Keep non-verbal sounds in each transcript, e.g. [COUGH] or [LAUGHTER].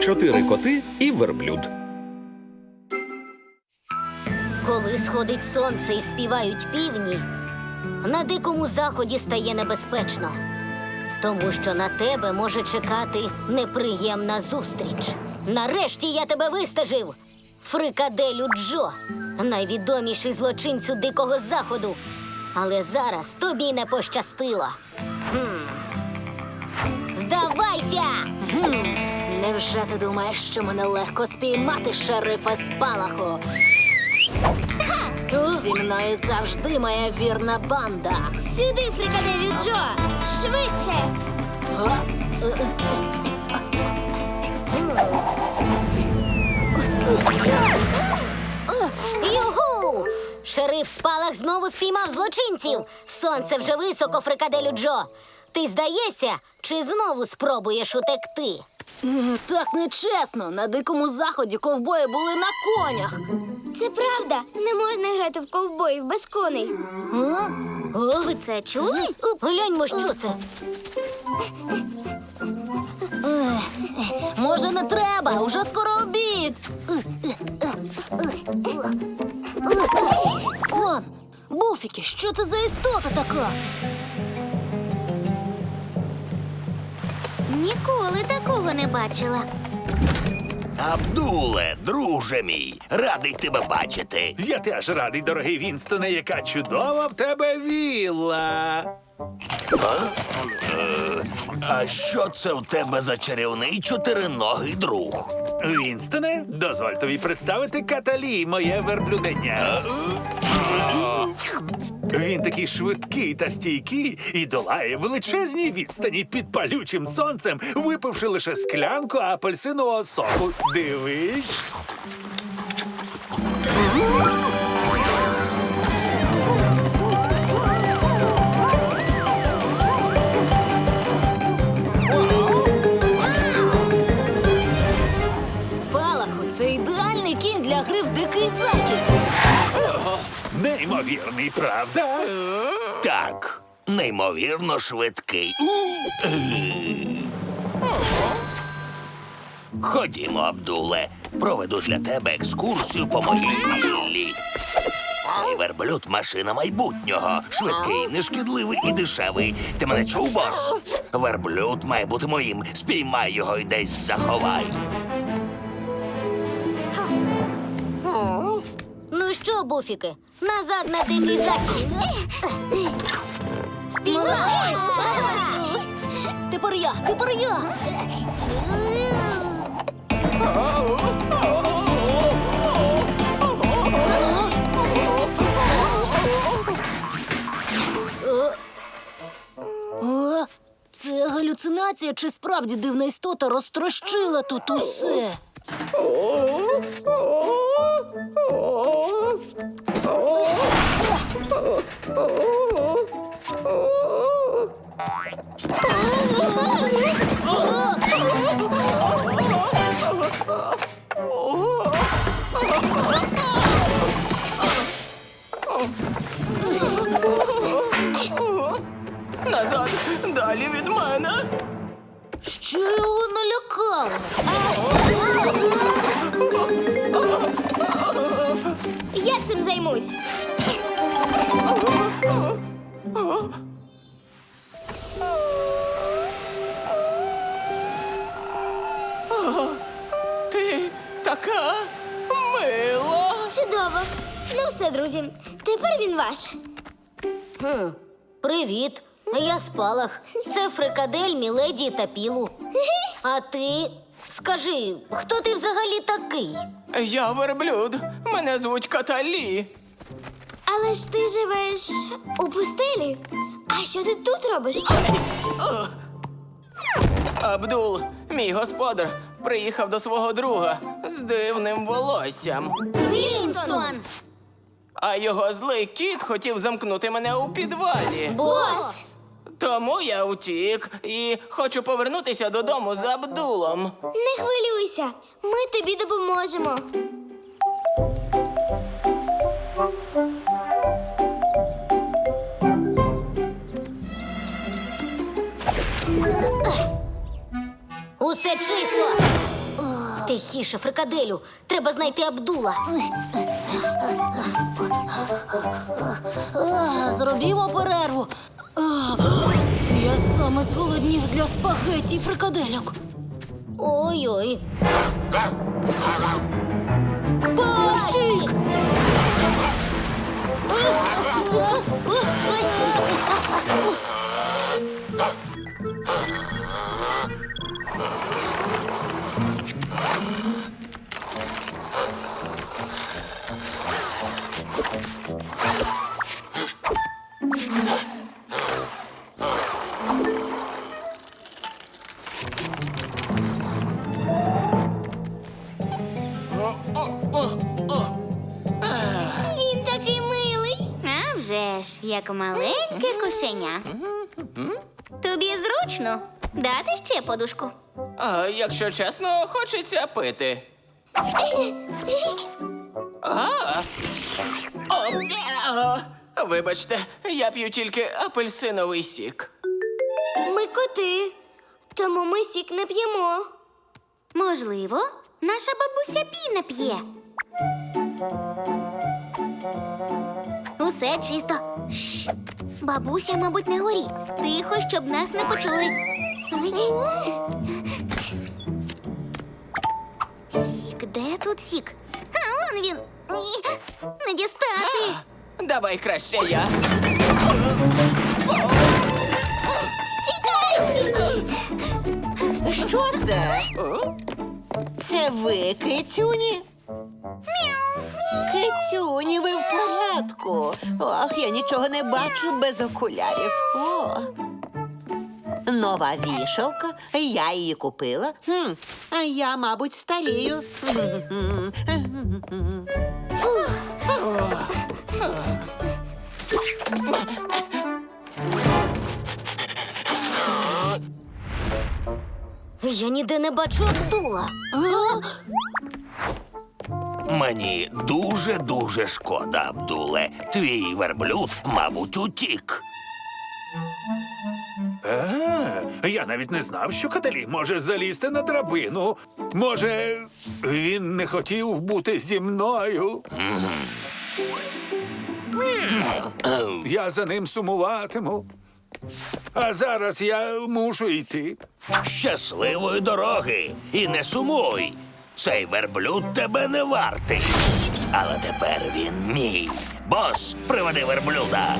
Чотири коти і верблюд. Коли сходить сонце і співають півні, на дикому заході стає небезпечно, тому що на тебе може чекати неприємна зустріч. Нарешті я тебе вистежив, фрикаделю Джо, найвідоміший злочинцю дикого заходу. Але зараз тобі не пощастило. Хм. Здавайся! Невже ти думаєш, що мене легко спіймати, шерифа Спалаху? Зі мною завжди моя вірна банда. Сюди, фрикаделю Джо! Швидше! Га? Югу! Шериф спалах знову спіймав злочинців. Сонце вже високо, фрикаделю Джо. Ти здаєшся, чи знову спробуєш утекти? Е, Так нечесно. На дикому заході ковбої були на конях. Це правда. Не можна грати в ковбоїв без коней. А? Ви це чули? Гляньмо, що це. Може, не треба, уже скоро обід. Он, буфіки, що це за істота така? Ніколи такого не бачила. Абдуле, друже мій, радий тебе бачити. Я теж радий, дорогий Вінстоне, яка чудова в тебе вілла. А що це в тебе за чарівний чотириногий друг? Вінстоне, дозволь тобі представити Каталі, моє верблюдення. Він такий швидкий та стійкий і долає величезні відстані під палючим сонцем, випивши лише склянку апельсинового соку. Дивись. Неймовірний, правда? Так, неймовірно швидкий. Ходімо, Абдуле, проведу для тебе екскурсію по моїй віллі. Цей верблюд машина майбутнього. Швидкий, нешкідливий і дешевий. Ти мене чув, бос? Верблюд має бути моїм. Спіймай його і десь заховай. Що, буфіки, назад на дикий захід. Співай! Тепер я, тепер я. Це галюцинація чи справді дивна істота розтрощила тут усе? Назад, Ну все, друзі. Тепер він ваш. Хм, привіт. Я спалах. Це фрикадель, міледі та пілу. А ти скажи, хто ти взагалі такий? Я верблюд. Мене звуть Каталі. Але ж ти живеш у пустелі. А що ти тут робиш? Абдул, мій господар, приїхав до свого друга з дивним волоссям. Вінстон! А його злий кіт хотів замкнути мене у підвалі. Бос! Тому я втік і хочу повернутися додому з Абдулом. Не хвилюйся, ми тобі допоможемо. Усе чисто! Тихіше, фрикаделю. Треба знайти Абдула. Зробімо перерву. Я саме зголоднів для спагеті і фрикадельок. Ой-ой. Пащик! Як маленьке кошеня. Тобі зручно дати ще подушку. А якщо чесно, хочеться пити. А. О, бля. Вибачте, я п'ю тільки апельсиновий сік. Ми коти, тому ми сік не п'ємо. Можливо, наша бабуся піна п'є. Усе чисто. Бабуся, мабуть, на горі. Тихо, щоб нас не почули. Сік, де тут сік? А он він. Ні, Не дістати. Давай краще я. Що це? Це ви, кицюні? Кицюні, ви в порядку. Ох, я нічого не бачу без окулярів. О. Нова вішалка. Я її купила. Хм, а я, мабуть, старію. Я ніде не бачу Абдула. Мені дуже дуже шкода, Абдуле. Твій верблюд, мабуть, утік. А, я навіть не знав, що Каталі може залізти на драбину. Може, він не хотів бути зі мною. Я за ним сумуватиму. А зараз я мушу йти. Щасливої дороги і не сумуй. Цей верблюд тебе не вартий. Але тепер він мій. Бос, приведи верблюда.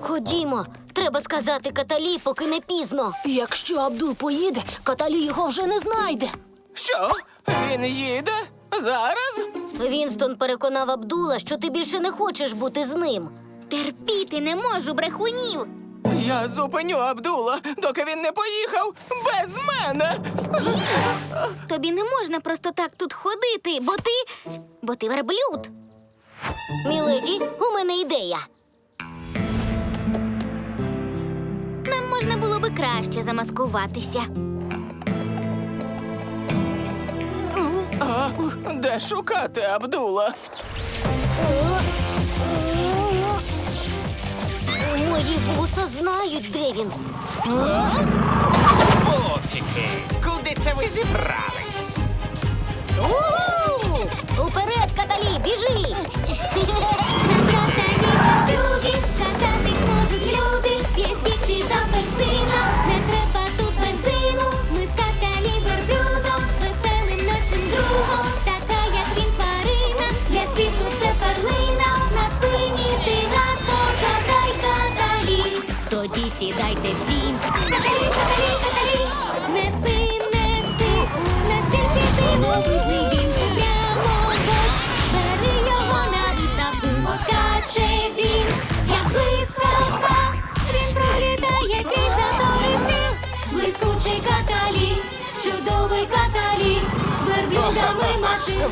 Ходімо, треба сказати Каталі, поки не пізно. Якщо Абдул поїде, Каталі його вже не знайде. Що? Він їде? Зараз? Вінстон переконав Абдула, що ти більше не хочеш бути з ним. Терпіти не можу брехунів. Я зупиню Абдула, доки він не поїхав без мене. Тобі не можна просто так тут ходити, бо ти. бо ти верблюд. Міледі, у мене ідея. Нам можна було би краще замаскуватися. А, де шукати Абдула? Мої вуса знають, де він. Пофіки! куди це ви зібрались? Уперед, Каталі, біжи!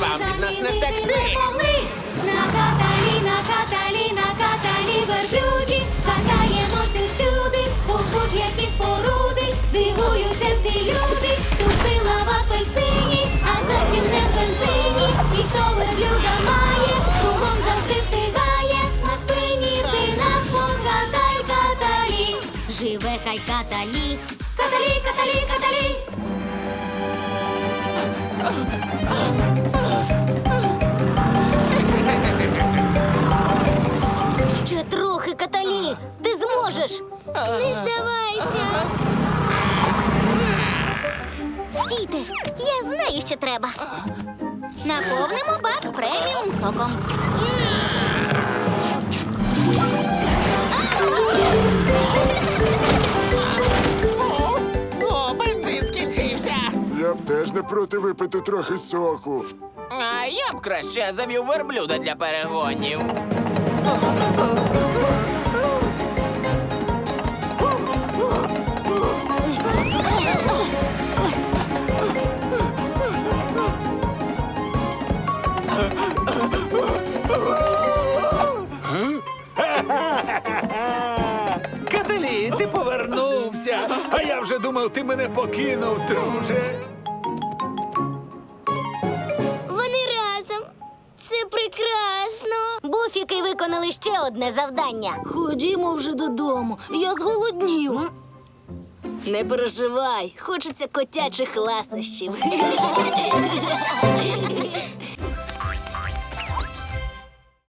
Вам від нас не втекти. На каталі, на каталі, на каталі верблюді, катаємося всюди, повз будь-які споруди, дивуються всі люди, тут сила в апельсині, а зовсім не в бензині, і хто верблюда має, кругом завжди встигає, на спині ти нас покатай, каталі. Живе хай Каталі. Каталі, каталі, каталі. Ще трохи, каталі. Ти зможеш. Не здавайся. Стійте, я знаю, що треба. Наповнимо бак преміум соком. О, бензин скінчився. Я б теж не проти випити трохи соку. А я б краще завів верблюда для перегонів. Кателі, ти повернувся. А я вже думав, ти мене покинув, друже. Ще одне завдання. Ходімо вже додому. Я зголоднів. Не переживай, хочеться котячих ласощів. [LAUGHS]